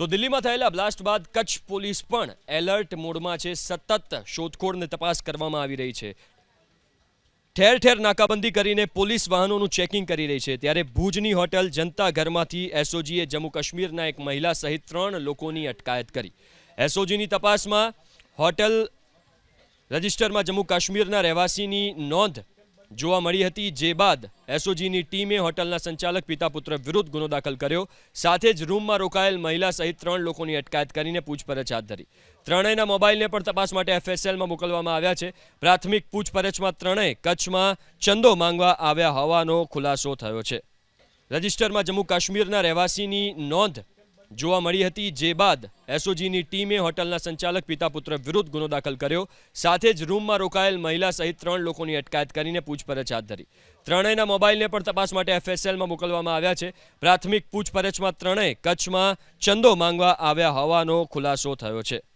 તો દિલ્હીમાં થયેલા બ્લાસ્ટ બાદ કચ્છ પોલીસ પણ એલર્ટ મોડમાં છે. સતત શોધખોળને તપાસ કરવામાં આવી રહી છે. ઠેર ઠેર નાકાબંધી કરીને પોલીસ વાહનોનું ચેકિંગ કરી રહી છે. ત્યારે ભુજની હોટેલ જનતા ઘરમાંથી એસઓજીએ જમ્મુ કાશ્મીરના એક મહિલા સહિત ત્રણ લોકોની અટકાયત કરી. એસઓજીની તપાસમાં હોટેલ રજિસ્ટરમાં જમ્મુ કાશ્મીરના રહેવાસીની નોંધ જોવા મળી હતી. જે બાદ એસઓજીની ટીમે હોટલના સંચાલક પિતા પુત્ર વિરુદ્ધ ગુનો દાખલ કર્યો. સાથે જ રૂમમાં રોકાયેલ મહિલા સહિત ત્રણ લોકોની અટકાયત કરીને પૂછપરછ હાથ ધરી. ત્રણેયના મોબાઈલને પણ તપાસ માટે એફએસએલમાં મોકલવામાં આવ્યા છે. પ્રાથમિક પૂછપરછમાં ત્રણેય કચ્છમાં ચંદો માંગવા આવ્યા હોવાનો ખુલાસો થયો છે. રજિસ્ટરમાં જમ્મુ કાશ્મીરના રહેવાસીની નોંધ જોવા મળી હતી. જે બાદ એસઓજીની ટીમે હોટલના સંચાલક પિતા પુત્ર વિરુદ્ધ ગુનો દાખલ કર્યો. સાથે જ રૂમમાં રોકાયેલ મહિલા સહિત ત્રણ લોકોની અટકાયત કરીને પૂછપરછ હાથ ધરી. ત્રણેયના મોબાઈલને પણ તપાસ માટે એફએસએલમાં મોકલવામાં આવ્યા છે. પ્રાથમિક પૂછપરછમાં ત્રણેય કચ્છમાં ચંદો માંગવા આવ્યા હોવાનો ખુલાસો થયો છે.